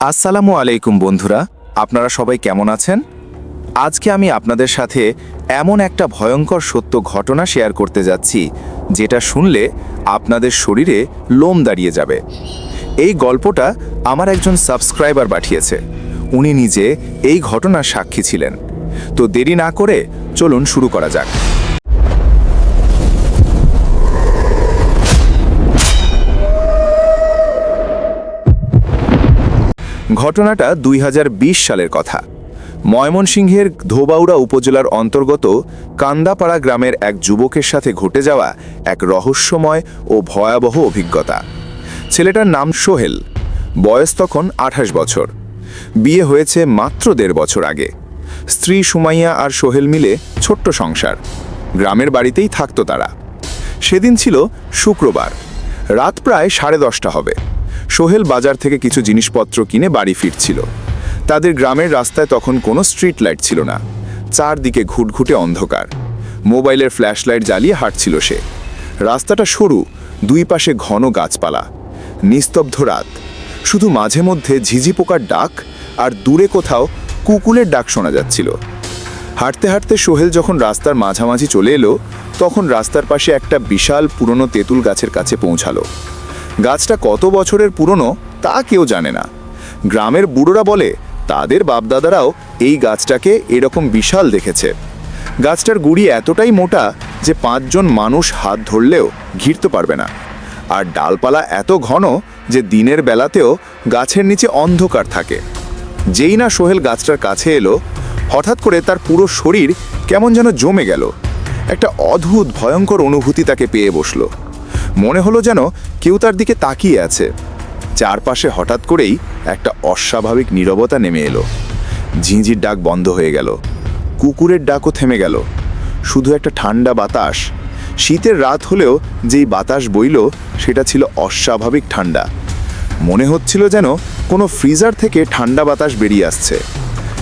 আসসালামু আলাইকুম বন্ধুরা, আপনারা সবাই কেমন আছেন? আজকে আমি আপনাদের সাথে এমন একটা ভয়ঙ্কর সত্য ঘটনা শেয়ার করতে যাচ্ছি, যেটা শুনলে আপনাদের শরীরে লোম দাঁড়িয়ে যাবে। এই গল্পটা আমার একজন সাবস্ক্রাইবার পাঠিয়েছে, উনি নিজে এই ঘটনার সাক্ষী ছিলেন। তো দেরি না করে চলুন শুরু করা যাক। ঘটনাটা দুই হাজার বিশ সালের কথা। ময়মনসিংহের ধোবাউড়া উপজেলার অন্তর্গত কান্দাপাড়া গ্রামের এক যুবকের সাথে ঘটে যাওয়া এক রহস্যময় ও ভয়াবহ অভিজ্ঞতা। ছেলেটার নাম সোহেল, বয়স তখন আঠাশ বছর। বিয়ে হয়েছে মাত্র দেড় বছর আগে। স্ত্রী সুমাইয়া আর সোহেল মিলে ছোট্ট সংসার। গ্রামের বাড়িতেই থাকতো তারা। সেদিন ছিল শুক্রবার। রাত প্রায় সাড়ে দশটা হবে। সোহেল বাজার থেকে কিছু জিনিসপত্র কিনে বাড়ি ফিরছিল। তাদের গ্রামের রাস্তায় তখন কোনো স্ট্রিট লাইট ছিল না। চারদিকে ঘুটঘুটে অন্ধকার। মোবাইলের ফ্ল্যাশ লাইট জ্বালিয়ে হাঁটছিল সে। রাস্তাটা সরু, দুই পাশে ঘন গাছপালা। নিস্তব্ধ রাত। শুধু মাঝে মধ্যে ঝিঝি পোকার ডাক আর দূরে কোথাও কুকুলের ডাক শোনা যাচ্ছিল। হাঁটতে হাঁটতে সোহেল যখন রাস্তার মাঝামাঝি চলে এলো, তখন রাস্তার পাশে একটা বিশাল পুরনো তেঁতুল গাছের কাছে পৌঁছালো। গাছটা কত বছরের পুরনো তা কেউ জানে না। গ্রামের বুড়োরা বলে, তাদের বাপদাদারাও এই গাছটাকে এরকম বিশাল দেখেছে। গাছটার গুড়ি এতটাই মোটা যে পাঁচজন মানুষ হাত ধরলেও ঘিরতে পারবে না। আর ডালপালা এত ঘন যে দিনের বেলাতেও গাছের নিচে অন্ধকার থাকে। যেই না সোহেল গাছটার কাছে এলো, হঠাৎ করে তার পুরো শরীর কেমন যেন জমে গেল। একটা অদ্ভুত, ভয়ঙ্কর অনুভূতি তাকে পেয়ে বসল। মনে হলো যেন কেউ তার দিকে তাকিয়ে আছে। চারপাশে হঠাৎ করেই একটা অস্বাভাবিক নীরবতা নেমে এলো। ঝিঁঝির ডাক বন্ধ হয়ে গেল। কুকুরের ডাকও থেমে গেল। শুধু একটা ঠান্ডা বাতাস। শীতের রাত হলেও যেই বাতাস বইল, সেটা ছিল অস্বাভাবিক ঠান্ডা। মনে হচ্ছিল যেন কোনো ফ্রিজার থেকে ঠান্ডা বাতাস বেরিয়ে আসছে।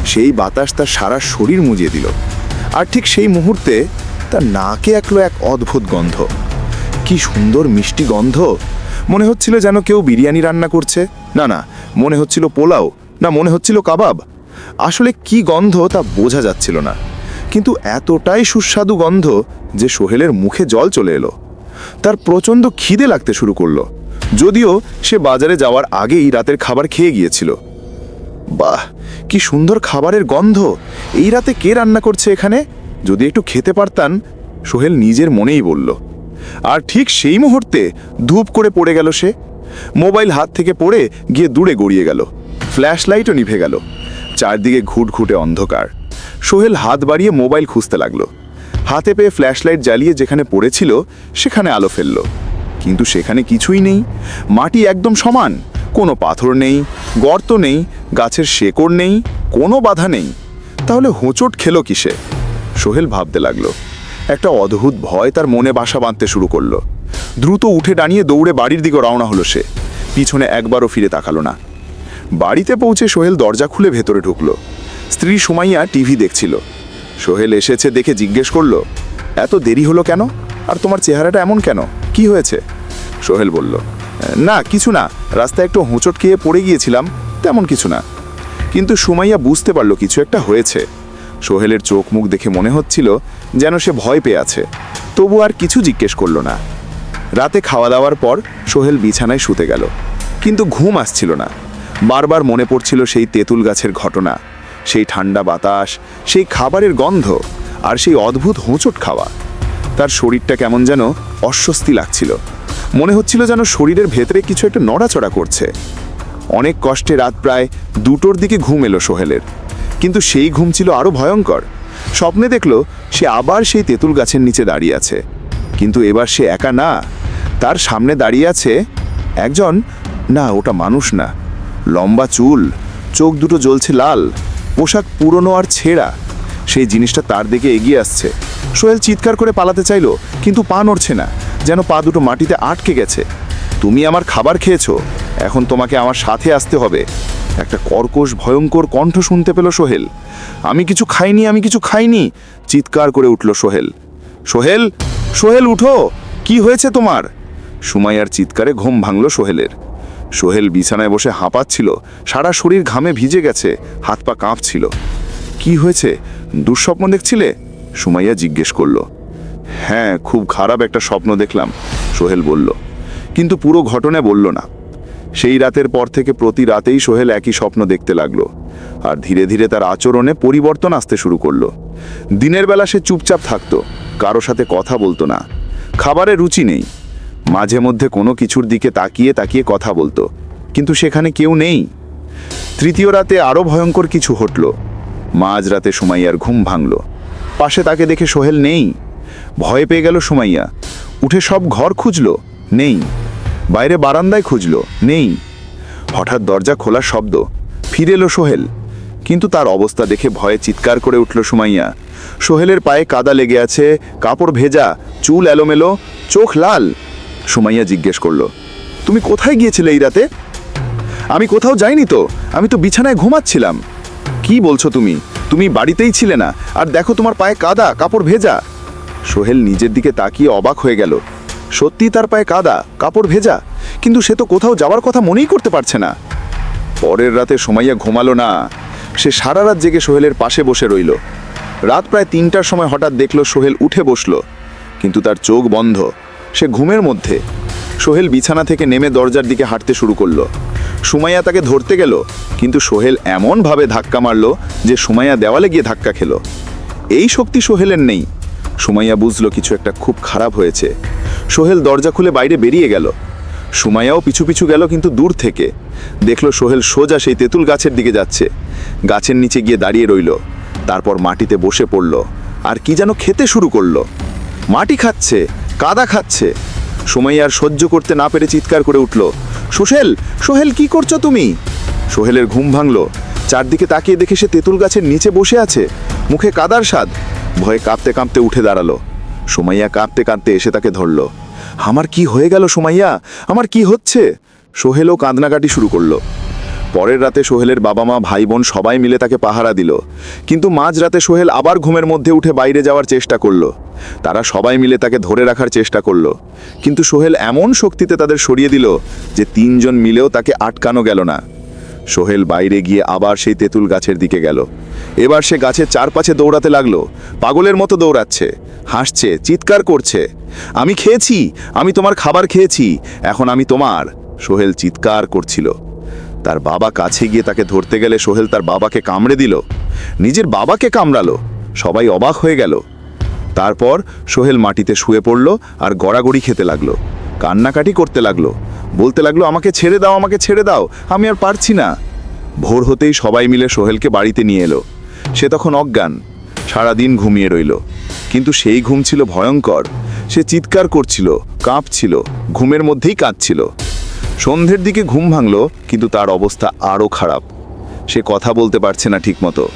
সেই বাতাস তার সারা শরীর মুজিয়ে দিল। আর ঠিক সেই মুহূর্তে তার নাকে একলো এক অদ্ভুত গন্ধ। কি সুন্দর মিষ্টি গন্ধ। মনে হচ্ছিল যেন কেউ বিরিয়ানি রান্না করছে। না না, মনে হচ্ছিল পোলাও। না, মনে হচ্ছিল কাবাব। আসলে কি গন্ধ তা বোঝা যাচ্ছিল না। কিন্তু এতটাই সুস্বাদু গন্ধ যে সোহেলের মুখে জল চলে এলো। তার প্রচণ্ড খিদে লাগতে শুরু করল। যদিও সে বাজারে যাওয়ার আগেই রাতের খাবার খেয়ে গিয়েছিল। বাহ, কি সুন্দর খাবারের গন্ধ। এই রাতে কে রান্না করছে এখানে? যদি একটু খেতে পারতান, সোহেল নিজের মনেই বলল। আর ঠিক সেই মুহূর্তে ধূপ করে পড়ে গেল সে। মোবাইল হাত থেকে পড়ে গিয়ে দূরে গড়িয়ে গেল। ফ্ল্যাশ লাইটও নিভে গেল। চারদিকে ঘুটঘুটে অন্ধকার। সোহেল হাত বাড়িয়ে মোবাইল খুঁজতে লাগল। হাতে পেয়ে ফ্ল্যাশ লাইট জ্বালিয়ে যেখানে পড়েছিল, সেখানে আলো ফেলল। কিন্তু সেখানে কিছুই নেই। মাটি একদম সমান। কোনো পাথর নেই। গর্ত নেই। গাছের শেকড় নেই। কোনো বাধা নেই। তাহলে হোঁচট খেলো কিসে? সোহেল ভাবতে লাগল। একটা অদ্ভুত ভয় তার মনে বাসা বাঁধতে শুরু করল। দ্রুত উঠে দাঁড়িয়ে দৌড়ে বাড়ির দিকে রওনা হলো সে। পিছনে একবারও ফিরে তাকালো না। বাড়িতে পৌঁছে সোহেল দরজা খুলে ভেতরে ঢুকলো। স্ত্রী সুমাইয়া টিভি দেখছিল। সোহেল এসেছে দেখে জিজ্ঞেস করল, এত দেরি হলো কেন? আর তোমার চেহারাটা এমন কেন? কি হয়েছে? সোহেল বলল, না, কিছু না। রাস্তায় একটু হোঁচট খেয়ে পড়ে গিয়েছিলাম, তেমন কিছু না। কিন্তু সুমাইয়া বুঝতে পারল কিছু একটা হয়েছে। সোহেলের চোখ মুখ দেখে মনে হচ্ছিল যেন সে ভয় পেয়ে আছে। তবু আর কিছু জিজ্ঞেস করল না। রাতে খাওয়া দাওয়ার পর সোহেল বিছানায় শুতে গেল। কিন্তু ঘুম আসছিল না। বারবার মনে পড়ছিল সেই তেঁতুল গাছের ঘটনা, সেই ঠান্ডা বাতাস, সেই খাবারের গন্ধ আর সেই অদ্ভুত হোঁচট খাওয়া। তার শরীরটা কেমন যেন অস্বস্তি লাগছিল। মনে হচ্ছিল যেন শরীরের ভেতরে কিছু একটা নড়াচড়া করছে। অনেক কষ্টে রাত প্রায় দুটোর দিকে ঘুম এলো সোহেলের। কিন্তু সেই ঘুম ছিল আরও ভয়ঙ্কর। স্বপ্নে দেখল সে আবার সেই তেঁতুল গাছের নিচে দাঁড়িয়ে আছে। কিন্তু এবার সে একা না, তার সামনে দাঁড়িয়ে আছে একজন, না, ওটা মানুষ না। লম্বা চুল, চোখ দুটো জ্বলছে লাল, পোশাক পুরনো আর ছেঁড়া। সেই জিনিসটা তার দিকে এগিয়ে আসছে। সোহেল চিৎকার করে পালাতে চাইলো, কিন্তু পা নড়ছে না, যেন পা দুটো মাটিতে আটকে গেছে। তুমি আমার খাবার খেয়েছো, এখন তোমাকে আমার সাথে আসতে হবে। একটা কর্কশ, ভয়ঙ্কর কণ্ঠ শুনতে পেল সোহেল। আমি কিছু খাইনি, আমি কিছু খাইনি, চিৎকার করে উঠল সোহেল। সোহেল সোহেল উঠো, কি হয়েছে তোমার? সুমাইয়ার চিৎকারে ঘুম ভাঙল সোহেলের। সোহেল বিছানায় বসে হাঁপাচ্ছিল, সারা শরীর ঘামে ভিজে গেছে, হাত পা কাঁপছিল। কি হয়েছে? দুঃস্বপ্ন দেখছিলে? সুমাইয়া জিজ্ঞেস করল। হ্যাঁ খুব খারাপ একটা স্বপ্ন দেখলাম, সোহেল বলল। কিন্তু পুরো ঘটনা বলল না। সেই রাতের পর থেকে প্রতি রাতেই সোহেল একই স্বপ্ন দেখতে লাগল আর ধীরে ধীরে তার আচরণে পরিবর্তন আসতে শুরু করল। দিনের বেলা সে চুপচাপ থাকতো, কারও সাথে কথা বলতো না, খাবারে রুচি নেই, মাঝে মধ্যে কোনো কিছুর দিকে তাকিয়ে তাকিয়ে কথা বলতো, কিন্তু সেখানে কেউ নেই। তৃতীয় রাতে আরও ভয়ঙ্কর কিছু ঘটল মাঝরাতে সুমাইয়ার ঘুম ভাঙল। পাশে তাকে দেখে সোহেল নেই, ভয় পেয়ে গেল সুমাইয়া, উঠে সব ঘর খুঁজল, নেই। বাইরে বারান্দায় খুঁজল, নেই। হঠাৎ দরজা খোলার শব্দ। ফিরে এলো সোহেল। কিন্তু তার অবস্থা দেখে ভয়ে চিৎকার করে উঠল সুমাইয়া। সোহেলের পায়ে কাদা লেগে আছে, কাপড় ভেজা, চুল এলোমেলো, চোখ লাল। সুমাইয়া জিজ্ঞেস করল, তুমি কোথায় গিয়েছিলে এই রাতে? আমি কোথাও যাইনি তো, আমি তো বিছানায় ঘুমাচ্ছিলাম। কি বলছো তুমি? তুমি বাড়িতেই ছিলে না, আর দেখো তোমার পায়ে কাদা, কাপড় ভেজা। সোহেল নিজের দিকে তাকিয়ে অবাক হয়ে গেল। সত্যি তার পায়ে কাদা, কাপড় ভেজা, কিন্তু সে তো কোথাও যাওয়ার কথা মনেই করতে পারছে না। পরের রাতে সময়য়া ঘুমালো না। সে সারা রাত জেগে সোহেলের পাশে বসে রইল। রাত প্রায় তিনটার সময় হঠাৎ দেখল সোহেল উঠে বসল, কিন্তু তার চোখ বন্ধ। সে ঘুমের মধ্যে। সোহেল বিছানা থেকে নেমে দরজার দিকে হাঁটতে শুরু করল। সুমাইয়া তাকে ধরতে গেল, কিন্তু সোহেল এমনভাবে ধাক্কা মারলো যে সুমাইয়া দেওয়ালে গিয়ে ধাক্কা খেল। এই শক্তি সোহেলের নেই। সুমাইয়া বুঝলো কিছু একটা খুব খারাপ হয়েছে। সোহেল দরজা খুলে বাইরে বেরিয়ে গেল। সুমাইয়াও পিছু পিছু গেল কিন্তু দূর থেকে। দেখল সোহেল সোজা সেই তেঁতুল গাছের দিকে যাচ্ছে। গাছের নিচে গিয়ে দাঁড়িয়ে রইল। তারপর মাটিতে বসে পড়ল। আর কি যেন খেতে শুরু করল। মাটি খাচ্ছে, কাদা খাচ্ছে। সুমাইয়ার সহ্য করতে না পেরে চিৎকার করে উঠল, সোহেল সোহেল কি করছ তুমি? সোহেলের ঘুম ভাঙল। চারদিকে তাকিয়ে দেখে সে তেঁতুল গাছের নিচে বসে আছে। মুখে কাদার স্বাদ। ভয়ে কাঁপতে কাঁপতে উঠে দাঁড়াল। সুমাইয়া কাঁপতে কাঁদতে এসে তাকে ধরল। আমার কি হয়ে গেল সুমাইয়া? আমার কি হচ্ছে? সোহেলও কাঁদনাকাটি শুরু করল। পরের রাতে সোহেলের বাবা মা ভাই বোন সবাই মিলে তাকে পাহারা দিল। কিন্তু মাঝ রাতে সোহেল আবার ঘুমের মধ্যে উঠে বাইরে যাওয়ার চেষ্টা করল। তারা সবাই মিলে তাকে ধরে রাখার চেষ্টা করল। কিন্তু সোহেল এমন শক্তিতে তাদের সরিয়ে দিল যে তিনজন মিলেও তাকে আটকানো গেল না। সোহেল বাইরে গিয়ে আবার সেই তেঁতুল গাছের দিকে গেল। এবার সে গাছের চারপাশে দৌড়াতে লাগল। পাগলের মতো দৌড়াচ্ছে, হাসছে, চিৎকার করছে। আমি খেয়েছি, আমি তোমার খাবার খেয়েছি, এখন আমি তোমার, সোহেল চিৎকার করছিল। তার বাবা কাছে গিয়ে তাকে ধরতে গেলে সোহেল তার বাবাকে কামড়ে দিল। নিজের বাবাকে কামড়ালো। সবাই অবাক হয়ে গেল। তারপর সোহেল মাটিতে শুয়ে পড়ল আর গড়াগড়ি খেতে লাগল। কান্নাকাটি করতে লাগল। বলতে লাগল, আমাকে ছেড়ে দাও, আমাকে ছেড়ে দাও, আমি আর পারছি না। ভোর হতেই সবাই মিলে সোহেলকে বাড়িতে নিয়ে এলো। সে তখন অজ্ঞান। সারাদিন ঘুমিয়ে রইল। কিন্তু সেই ঘুম ছিল ভয়ঙ্কর। সে চিৎকার করছিল, কাঁপছিল, ঘুমের মধ্যেই কাঁদছিল। সন্ধ্যের দিকে ঘুম ভাঙল, কিন্তু তার অবস্থা আরও খারাপ। সে কথা বলতে পারছে না ঠিকমতো।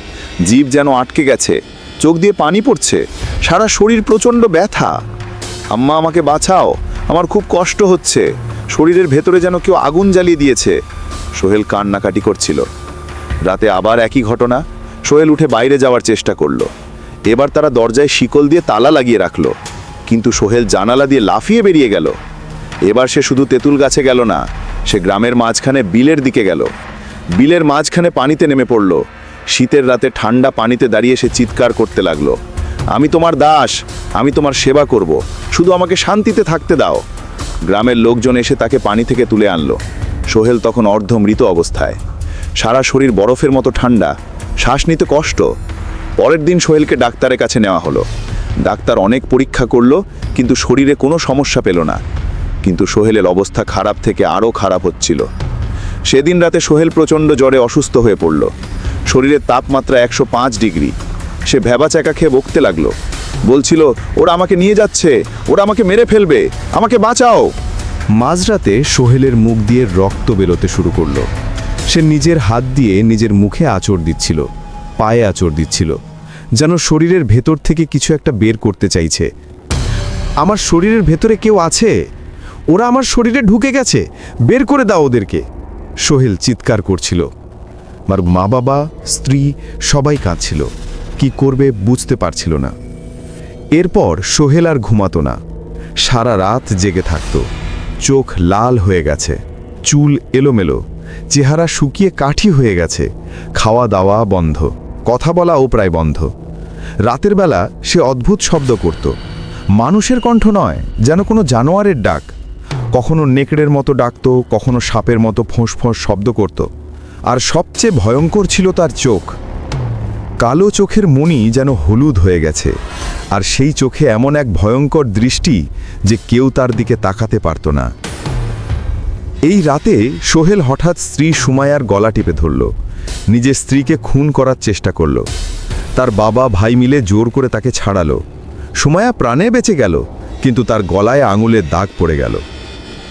জীব যেন আটকে গেছে। চোখ দিয়ে পানি পড়ছে। সারা শরীর প্রচণ্ড ব্যথা। আম্মা, আমাকে বাঁচাও। আমার খুব কষ্ট হচ্ছে। শরীরের ভেতরে যেন কেউ আগুন জ্বালিয়ে দিয়েছে। সোহেল কান্নাকাটি করছিল। রাতে আবার একই ঘটনা। সোহেল উঠে বাইরে যাওয়ার চেষ্টা করল। এবার তারা দরজায় শিকল দিয়ে তালা লাগিয়ে রাখল। কিন্তু সোহেল জানালা দিয়ে লাফিয়ে বেরিয়ে গেল। এবার সে শুধু তেঁতুল গাছে গেল না, সে গ্রামের মাঝখানে বিলের দিকে গেল। বিলের মাঝখানে পানিতে নেমে পড়ল। শীতের রাতে ঠান্ডা পানিতে দাঁড়িয়ে সে চিৎকার করতে লাগল। আমি তোমার দাস, আমি তোমার সেবা করব। শুধু আমাকে শান্তিতে থাকতে দাও। গ্রামের লোকজন এসে তাকে পানি থেকে তুলে আনলো। সোহেল তখন অর্ধমৃত অবস্থায়। সারা শরীর বরফের মতো ঠান্ডা, শ্বাস নিতে কষ্ট। পরের দিন সোহেলকে ডাক্তারের কাছে নেওয়া হলো। ডাক্তার অনেক পরীক্ষা করল, কিন্তু শরীরে কোনো সমস্যা পেল না। কিন্তু সোহেলের অবস্থা খারাপ থেকে আরও খারাপ হচ্ছিল। সেদিন রাতে সোহেল প্রচণ্ড জ্বরে অসুস্থ হয়ে পড়ল। শরীরের তাপমাত্রা একশো পাঁচ ডিগ্রি। সে ভেবা চাকা খেয়ে বকতে লাগল। বলছিল, ওরা আমাকে নিয়ে যাচ্ছে। ওরা আমাকে মেরে ফেলবে। আমাকে বাঁচাও। মাঝরাতে সোহেলের মুখ দিয়ে রক্ত বেরোতে শুরু করল। সে নিজের হাত দিয়ে নিজের মুখে আঁচড় দিচ্ছিল, পায়ে আঁচড় দিচ্ছিল, যেন শরীরের ভেতর থেকে কিছু একটা বের করতে চাইছে। আমার শরীরের ভেতরে কেউ আছে? ওরা আমার শরীরে ঢুকে গেছে, বের করে দাও ওদেরকে। সোহেল চিৎকার করছিল। আমার মা বাবা স্ত্রী সবাই কাঁদছিল। কি করবে বুঝতে পারছিল না। এরপর সোহেল আর ঘুমাতো না। সারা রাত জেগে থাকত। চোখ লাল হয়ে গেছে। চুল এলোমেলো। চেহারা শুকিয়ে কাঠি হয়ে গেছে। খাওয়া দাওয়া বন্ধ। কথা বলাও প্রায় বন্ধ। রাতের বেলা সে অদ্ভুত শব্দ করত। মানুষের কণ্ঠ নয়, যেন কোনো জানোয়ারের ডাক। কখনো নেকড়ের মতো ডাকত, কখনো সাপের মতো ফোঁস ফোঁস শব্দ করত। আর সবচেয়ে ভয়ঙ্কর ছিল তার চোখ। কালো চোখের মনি যেন হলুদ হয়ে গেছে। আর সেই চোখে এমন এক ভয়ঙ্কর দৃষ্টি যে কেউ তার দিকে তাকাতে পারত না। এই রাতে সোহেল হঠাৎ স্ত্রী সুমায়ার গলা টিপে ধরল। নিজের স্ত্রীকে খুন করার চেষ্টা করল। তার বাবা ভাই মিলে জোর করে তাকে ছাড়ালো। সুমায়া প্রাণে বেঁচে গেল, কিন্তু তার গলায় আঙুলের দাগ পড়ে গেল।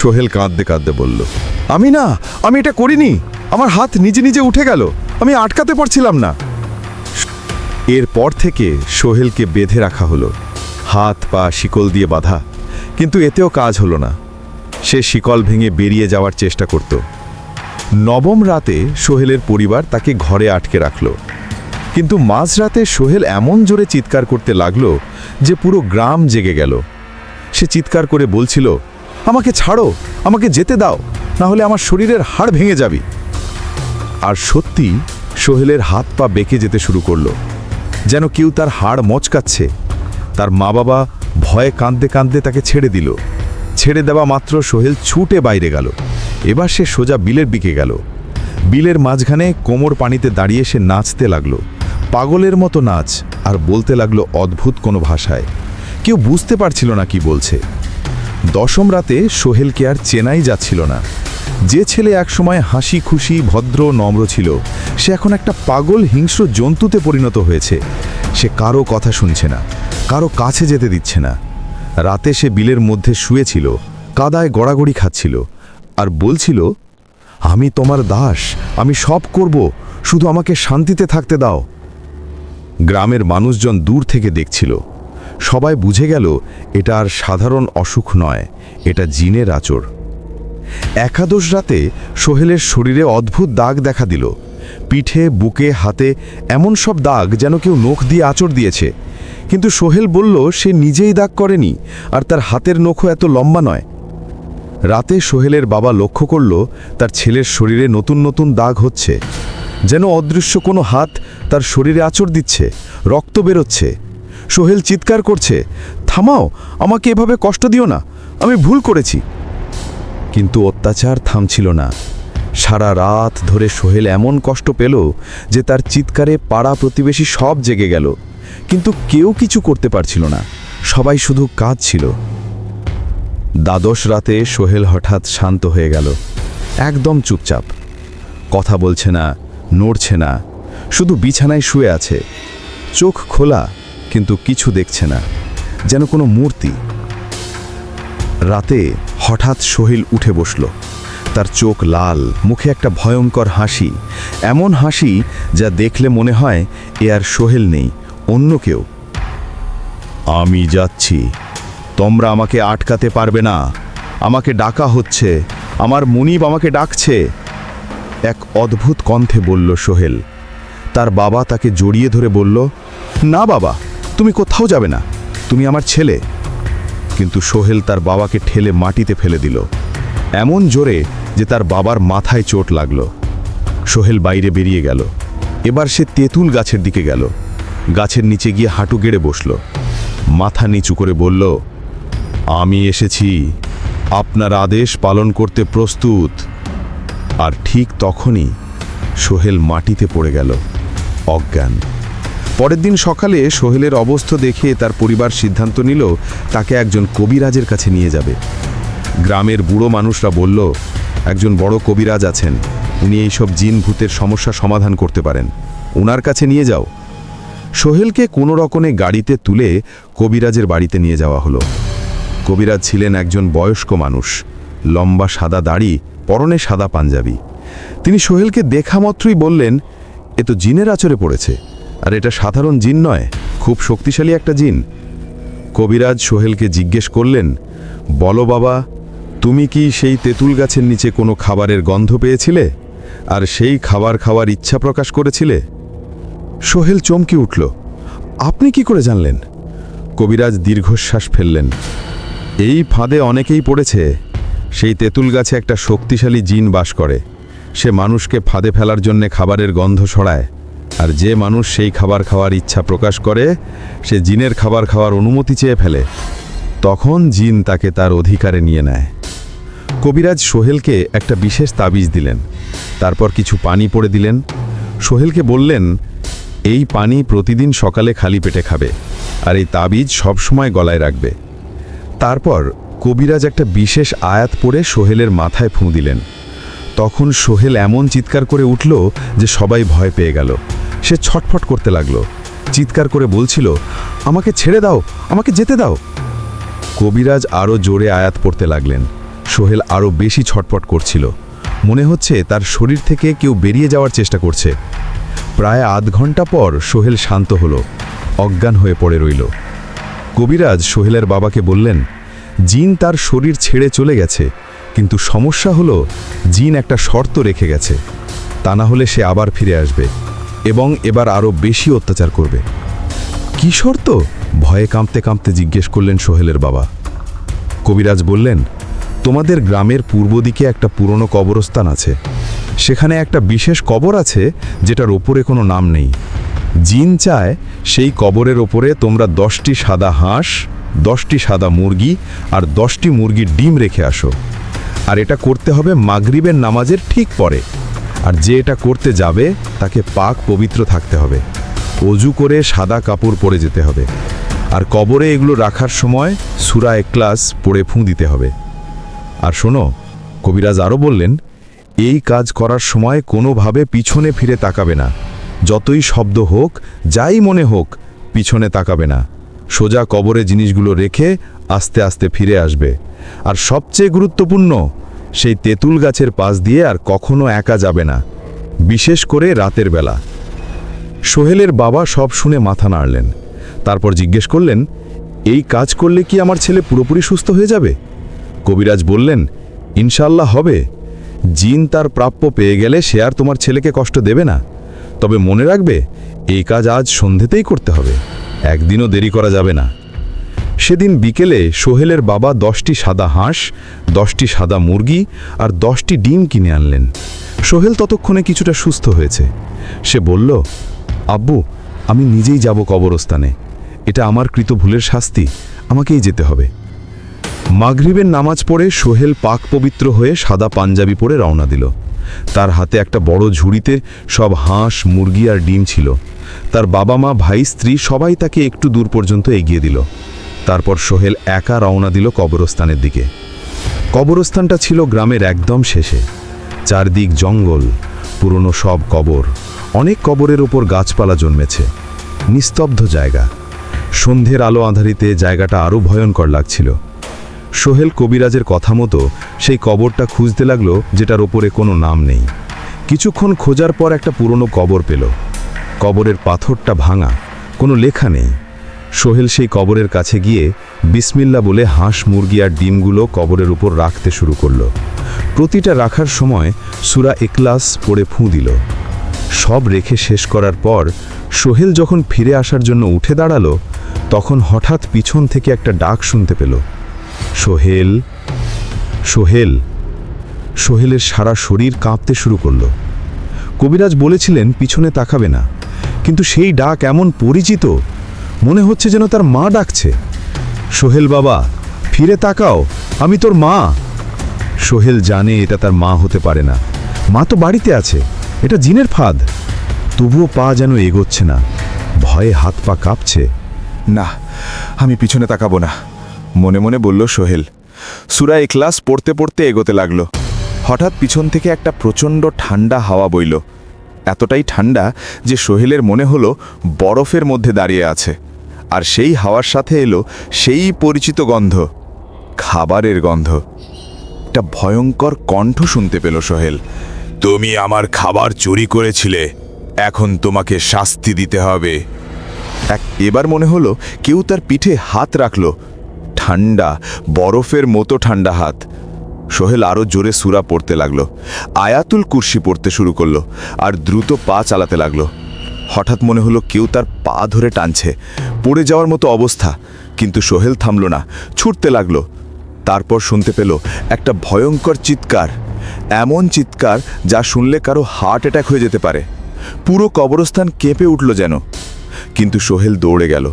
সোহেল কাঁদতে কাঁদতে বলল, আমি না, আমি এটা করিনি। আমার হাত নিজে নিজে উঠে গেল। আমি আটকাতে পারছিলাম না। এরপর থেকে সোহেলকে বেঁধে রাখা হলো। হাত পা শিকল দিয়ে বাঁধা, কিন্তু এতেও কাজ হলো না। সে শিকল ভেঙে বেরিয়ে যাওয়ার চেষ্টা করত। নবম রাতে সোহেলের পরিবার তাকে ঘরে আটকে রাখল। কিন্তু মাঝরাতে সোহেল এমন জোরে চিৎকার করতে লাগল যে পুরো গ্রাম জেগে গেল। সে চিৎকার করে বলছিল, আমাকে ছাড়ো, আমাকে যেতে দাও, না হলে আমার শরীরের হাড় ভেঙে যাবি। আর সত্যি সোহেলের হাত পা বেঁকে যেতে শুরু করল। যেন কেউ তার হাড় মচকাচ্ছে। তার মা বাবা ভয়ে কাঁদতে কাঁদতে তাকে ছেড়ে দিল। ছেড়ে দেওয়া মাত্র সোহেল ছুটে বাইরে গেল। এবার সে সোজা বিলের দিকে গেল। বিলের মাঝখানে কোমর পানিতে দাঁড়িয়ে সে নাচতে লাগল। পাগলের মতো নাচ আর বলতে লাগল অদ্ভুত কোনো ভাষায়। কেউ বুঝতে পারছিল না কি বলছে। দশম রাতে সোহেলকে আর চেনাই যাচ্ছিল না। যে ছেলে একসময় হাসি খুশি ভদ্র, নম্র ছিল, সে এখন একটা পাগল, হিংস্র জন্তুতে পরিণত হয়েছে। সে কারও কথা শুনছে না, কারও কাছে যেতে দিচ্ছে না। রাতে সে বিলের মধ্যে শুয়েছিল, কাদায় গড়াগড়ি খাচ্ছিল আর বলছিল, আমি তোমার দাস, আমি সব করব, শুধু আমাকে শান্তিতে থাকতে দাও। গ্রামের মানুষজন দূর থেকে দেখছিল। সবাই বুঝে গেল, এটা আর সাধারণ অসুখ নয়, এটা জিনের আচর। একাদশ রাতে সোহেলের শরীরে অদ্ভুত দাগ দেখা দিল। পিঠে, বুকে, হাতে এমন সব দাগ যেন কেউ নখ দিয়ে আচর দিয়েছে। কিন্তু সোহেল বলল, সে নিজেই দাগ করেনি আর তার হাতের নখও এত লম্বা নয়। রাতে সোহেলের বাবা লক্ষ্য করল, তার ছেলের শরীরে নতুন নতুন দাগ হচ্ছে। যেন অদৃশ্য কোনো হাত তার শরীরে আচর দিচ্ছে, রক্ত বেরোচ্ছে। সোহেল চিৎকার করছে, থামাও, আমাকে এভাবে কষ্ট দিও না, আমি ভুল করেছি। কিন্তু অত্যাচার থামছিল না। সারা রাত ধরে সোহেল এমন কষ্ট পেল যে তার চিৎকারে পাড়া প্রতিবেশী সব জেগে গেল। কিন্তু কেউ কিছু করতে পারছিল না। সবাই শুধু কাঁদছিল। দ্বাদশ রাতে সোহেল হঠাৎ শান্ত হয়ে গেল। একদম চুপচাপ। কথা বলছে না, নড়ছে না, শুধু বিছানায় শুয়ে আছে। চোখ খোলা, কিন্তু কিছু দেখছে না, যেন কোনো মূর্তি। রাতে হঠাৎ সোহেল উঠে বসল। তার চোখ লাল, মুখে একটা ভয়ঙ্কর হাসি, এমন হাসি যা দেখলে মনে হয় এ আর সোহেল নেই অন্য কেউ। আমি যাচ্ছি। তোমরা আমাকে আটকাতে পারবে না। আমাকে ডাকা হচ্ছে। আমার মুনিব আমাকে ডাকছে। এক অদ্ভুত কণ্ঠে বলল সোহেল। তার বাবা তাকে জড়িয়ে ধরে বলল, না বাবা, তুমি কোথাও যাবে না। তুমি আমার ছেলে। কিন্তু সোহেল তার বাবাকে ঠেলে মাটিতে ফেলে দিল। এমন জোরে যে তার বাবার মাথায় চোট লাগল। সোহেল বাইরে বেরিয়ে গেল। এবার সে তেঁতুল গাছের দিকে গেল। গাছের নিচে গিয়ে হাঁটু গেড়ে বসল। মাথা নিচু করে বলল, আমি এসেছি। আপনার আদেশ পালন করতে প্রস্তুত। আর ঠিক তখনই সোহেল মাটিতে পড়ে গেল, অজ্ঞান। পরের দিন সকালে সোহেলের অবস্থা দেখে তার পরিবার সিদ্ধান্ত নিল, তাকে একজন কবিরাজের কাছে নিয়ে যাবে। গ্রামের বুড়ো মানুষরা বলল, একজন বড় কবিরাজ আছেন। উনি এইসব জিন ভূতের সমস্যা সমাধান করতে পারেন। ওনার কাছে নিয়ে যাও। সোহেলকে কোনো রকমে গাড়িতে তুলে কবিরাজের বাড়িতে নিয়ে যাওয়া হলো। কবিরাজ ছিলেন একজন বয়স্ক মানুষ, লম্বা সাদা দাড়ি, পরনে সাদা পাঞ্জাবি। তিনি সোহেলকে দেখা মাত্রই বললেন, এ তো জিনের আচরে পড়েছে। আর এটা সাধারণ জিন নয়, খুব শক্তিশালী একটা জিন। কবিরাজ সোহেলকে জিজ্ঞেস করলেন, বলো বাবা, তুমি কি সেই তেঁতুল গাছের নিচে কোনো খাবারের গন্ধ পেয়েছিলে? আর সেই খাবার খাওয়ার ইচ্ছা প্রকাশ করেছিলে? সোহেল চমকে উঠল। আপনি কি করে জানলেন? কবিরাজ দীর্ঘশ্বাস ফেললেন। এই ফাঁদে অনেকেই পড়েছে। সেই তেঁতুল গাছে একটা শক্তিশালী জিন বাস করে। সে মানুষকে ফাঁদে ফেলার জন্য খাবারের গন্ধ ছড়ায়। আর যে মানুষ সেই খাবার খাওয়ার ইচ্ছা প্রকাশ করে, সে জিনের খাবার খাওয়ার অনুমতি চেয়ে ফেলে। তখন জিন তাকে তার অধিকারে নিয়ে নেয়। কবিরাজ সোহেলকে একটা বিশেষ তাবিজ দিলেন। তারপর কিছু পানি পড়ে দিলেন। সোহেলকে বললেন এই পানি প্রতিদিন সকালে খালি পেটে খাবে আর এই তাবিজ সবসময় গলায় রাখবে। তারপর কবিরাজ একটা বিশেষ আয়াত পড়ে সোহেলের মাথায় ফুঁ দিলেন। তখন সোহেল এমন চিৎকার করে উঠল যে সবাই ভয় পেয়ে গেল। সে ছটফট করতে লাগল। চিৎকার করে বলছিল, আমাকে ছেড়ে দাও, আমাকে যেতে দাও। কবিরাজ আরও জোরে আয়াত পড়তে লাগলেন। সোহেল আরও বেশি ছটফট করছিল। মনে হচ্ছে তার শরীর থেকে কেউ বেরিয়ে যাওয়ার চেষ্টা করছে। প্রায় আধ ঘণ্টা পর সোহেল শান্ত হলো, অজ্ঞান হয়ে পড়ে রইল। কবিরাজ সোহেলের বাবাকে বললেন, জিন তার শরীর ছেড়ে চলে গেছে, কিন্তু সমস্যা হলো জিন একটা শর্ত রেখে গেছে। তা না হলে সে আবার ফিরে আসবে এবং এবার আরও বেশি অত্যাচার করবে। কি শর্ত? ভয়ে কাঁপতে কাঁপতে জিজ্ঞেস করলেন সোহেলের বাবা। কবিরাজ বললেন তোমাদের গ্রামের পূর্ব দিকে একটা পুরনো কবরস্থান আছে। সেখানে একটা বিশেষ কবর আছে, যেটার ওপরে কোনো নাম নেই। জিন চায় সেই কবরের ওপরে তোমরা দশটি সাদা হাঁস, দশটি সাদা মুরগি আর দশটি মুরগির ডিম রেখে আসো। আর এটা করতে হবে মাগরিবের নামাজের ঠিক পরে। আর যে এটা করতে যাবে, তাকে পাক পবিত্র থাকতে হবে। অজু করে সাদা কাপড় পরে যেতে হবে। আর কবরে এগুলো রাখার সময় সুরা ক্লাস পড়ে ফুঁ দিতে হবে। আর শোনো, কবিরাজ আরও বললেন, এই কাজ করার সময় কোনোভাবে পিছনে ফিরে তাকাবে না। যতই শব্দ হোক, যাই মনে হোক, পিছনে তাকাবে না। সোজা কবরে জিনিসগুলো রেখে আস্তে আস্তে ফিরে আসবে। আর সবচেয়ে গুরুত্বপূর্ণ, সেই তেঁতুল গাছের পাশ দিয়ে আর কখনো একা যাবে না, বিশেষ করে রাতের বেলা। সোহেলের বাবা সব শুনে মাথা নাড়লেন। তারপর জিজ্ঞেস করলেন, এই কাজ করলে কি আমার ছেলে পুরোপুরি সুস্থ হয়ে যাবে? কবিরাজ বললেন ইনশাল্লাহ হবে। জিন তার প্রাপ্য পেয়ে গেলে সে আর তোমার ছেলেকে কষ্ট দেবে না। তবে মনে রাখবে, এই কাজ আজ সন্ধেতেই করতে হবে। একদিনও দেরি করা যাবে না। সেদিন বিকেলে সোহেলের বাবা দশটি সাদা হাঁস, দশটি সাদা মুরগি আর দশটি ডিম কিনে আনলেন। সোহেল ততক্ষণে কিছুটা সুস্থ হয়েছে। সে বলল, আব্বু, আমি নিজেই যাব কবরস্থানে। এটা আমার কৃত ভুলের শাস্তি। আমাকেই যেতে হবে। মাগরিবের নামাজ পড়ে সোহেল পাক পবিত্র হয়ে সাদা পাঞ্জাবি পরে রওনা দিল। তার হাতে একটা বড় ঝুড়িতে সব হাঁস, মুরগি আর ডিম ছিল। তার বাবা মা ভাই, স্ত্রী সবাই তাকে একটু দূর পর্যন্ত এগিয়ে দিল। তারপর সোহেল একা রওনা দিল কবরস্থানের দিকে। কবরস্থানটা ছিল গ্রামের একদম শেষে। চারদিক জঙ্গল, পুরনো সব কবর, অনেক কবরের ওপর গাছপালা জন্মেছে। নিস্তব্ধ জায়গা। সন্ধ্যের আলো আধারিতে জায়গাটা আরও ভয়ঙ্কর লাগছিল। সোহেল কবিরাজের কথা মতো সেই কবরটা খুঁজতে লাগল যেটার ওপরে কোনো নাম নেই। কিছুক্ষণ খোঁজার পর একটা পুরনো কবর পেল। কবরের পাথরটা ভাঙা, কোনো লেখা নেই। সোহেল সেই কবরের কাছে গিয়ে বিসমিল্লা বলে হাঁস, মুরগি আর ডিমগুলো কবরের উপর রাখতে শুরু করল। প্রতিটা রাখার সময় সুরা এক্লাস পড়ে ফুঁ দিল। সব রেখে শেষ করার পর সোহেল যখন ফিরে আসার জন্য উঠে দাঁড়াল, তখন হঠাৎ পিছন থেকে একটা ডাক শুনতে পেল। সোহেল সোহেল, সোহেলের সারা শরীর কাঁপতে শুরু করল। কবিরাজ বলেছিলেন, পিছনে তাকাবে না। কিন্তু সেই ডাক এমন পরিচিত, মনে হচ্ছে যেন তার মা ডাকছে। সোহেল বাবা, ফিরে তাকাও, আমি তোর মা। সোহেল জানে এটা তার মা হতে পারে না। মা তো বাড়িতে আছে, এটা জিনের ফাঁদ। তবুও পা যেন এগোচ্ছে না, ভয়ে হাত পা কাঁপছে। না, আমি পিছনে তাকাবো না। মনে মনে বলল, সোহেল, সুরা এক্লাস পড়তে পড়তে এগোতে লাগল। হঠাৎ পিছন থেকে একটা প্রচণ্ড ঠান্ডা হাওয়া বইল। এতটাই ঠান্ডা যে সোহেলের মনে হলো বরফের মধ্যে দাঁড়িয়ে আছে। আর সেই হাওয়ার সাথে এলো সেই পরিচিত গন্ধ, খাবারের গন্ধ। একটা ভয়ঙ্কর কণ্ঠ শুনতে পেল, সোহেল, তুমি আমার খাবার চুরি করেছিলে, এখন তোমাকে শাস্তি দিতে হবে। এক এবার মনে হলো কেউ তার পিঠে হাত রাখল ঠান্ডা বরফের মতো ঠান্ডা হাত। সোহেল আরও জোরে সুরা পড়তে লাগল। আয়াতুল কুর্সি পড়তে শুরু করল আর দ্রুত পা চালাতে লাগল। হঠাৎ মনে হলো কেউ তার পা ধরে টানছে। পড়ে যাওয়ার মতো অবস্থা, কিন্তু সোহেল থামল না, ছুটতে লাগল। তারপর শুনতে পেল একটা ভয়ঙ্কর চিৎকার, এমন চিৎকার যা শুনলে কারও হার্ট অ্যাটাক হয়ে যেতে পারে। পুরো কবরস্থান কেঁপে উঠল যেন। কিন্তু সোহেল দৌড়ে গেল,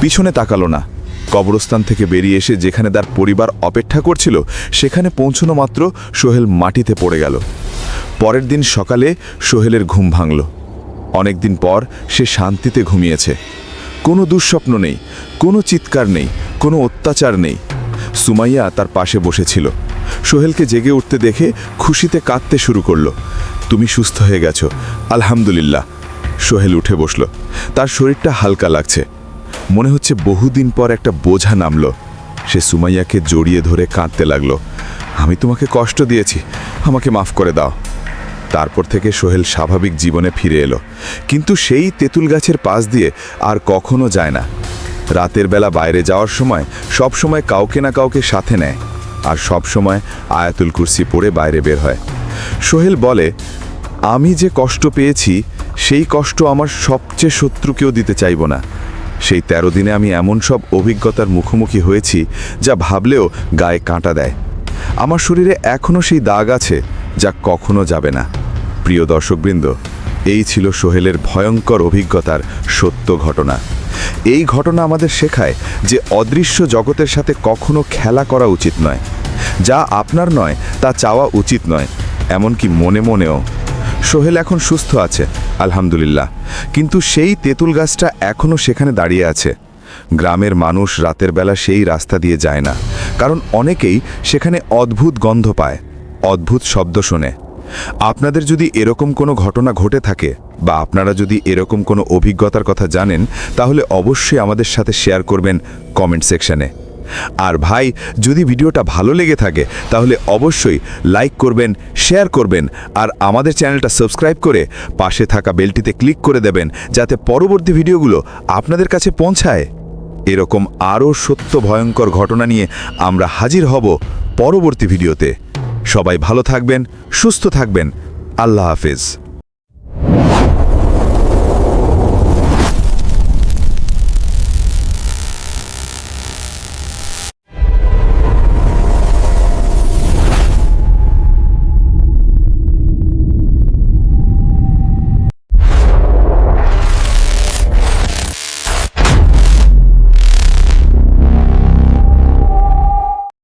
পিছনে তাকালো না। কবরস্থান থেকে বেরিয়ে এসে যেখানে তার পরিবার অপেক্ষা করছিল, সেখানে পৌঁছনো মাত্র সোহেল মাটিতে পড়ে গেল। পরের দিন সকালে সোহেলের ঘুম ভাঙল। অনেকদিন পর সে শান্তিতে ঘুমিয়েছে। কোনো দুঃস্বপ্ন নেই, কোনো চিৎকার নেই, কোনো অত্যাচার নেই। সুমাইয়া তার পাশে বসেছিল। সোহেলকে জেগে উঠতে দেখে খুশিতে কাঁদতে শুরু করল। তুমি সুস্থ হয়ে গেছো, আলহামদুলিল্লাহ, সোহেল উঠে বসল। তার শরীরটা হালকা লাগছে। মনে হচ্ছে বহুদিন পর একটা বোঝা নামলো। সে সুমাইয়াকে জড়িয়ে ধরে কাঁদতে লাগল। আমি তোমাকে কষ্ট দিয়েছি, আমাকে মাফ করে দাও। তারপর থেকে সোহেল স্বাভাবিক জীবনে ফিরে এলো। কিন্তু সেই তেঁতুল গাছের পাশ দিয়ে আর কখনো যায় না। রাতের বেলা বাইরে যাওয়ার সময় সব সময় কাউকে না কাউকে সাথে নেয় আর সব সময় আয়াতুল কুরসি পড়ে বাইরে বের হয়। সোহেল বলে, আমি যে কষ্ট পেয়েছি, সেই কষ্ট আমার সবচেয়ে শত্রুকেও দিতে চাইব না। সেই তেরো দিনে আমি এমন সব অভিজ্ঞতার মুখোমুখি হয়েছি যা ভাবলেও গায়ে কাঁটা দেয়। আমার শরীরে এখনও সেই দাগ আছে যা কখনো যাবে না। প্রিয় দর্শকবৃন্দ, এই ছিল সোহেলের ভয়ঙ্কর অভিজ্ঞতার সত্য ঘটনা। এই ঘটনা আমাদের শেখায় যে অদৃশ্য জগতের সাথে কখনো খেলা করা উচিত নয়। যা আপনার নয়, তা চাওয়া উচিত নয়। এমনকি মনে মনেও সোহেল এখন সুস্থ আছে, আলহামদুলিল্লাহ। কিন্তু সেই তেঁতুল গাছটা এখনও সেখানে দাঁড়িয়ে আছে। গ্রামের মানুষ রাতের বেলা সেই রাস্তা দিয়ে যায় না, কারণ অনেকেই সেখানে অদ্ভুত গন্ধ পায়, অদ্ভুত শব্দ শোনে। আপনাদের যদি এরকম কোনো ঘটনা ঘটে থাকে বা আপনারা যদি এরকম কোনো অভিজ্ঞতার কথা জানেন, তাহলে অবশ্যই আমাদের সাথে শেয়ার করবেন কমেন্ট সেকশনে। আর ভাই, যদি ভিডিওটা ভালো লেগে থাকে, তাহলে অবশ্যই লাইক করবেন শেয়ার করবেন, আর আমাদের চ্যানেলটা সাবস্ক্রাইব করে পাশে থাকা বেলটিতে ক্লিক করে দেবেন, যাতে পরবর্তী ভিডিওগুলো আপনাদের কাছে পৌঁছায়। এরকম আরও সত্য ভয়ঙ্কর ঘটনা নিয়ে আমরা হাজির হব পরবর্তী ভিডিওতে। সবাই ভালো থাকবেন, সুস্থ থাকবেন। আল্লাহ হাফেজ।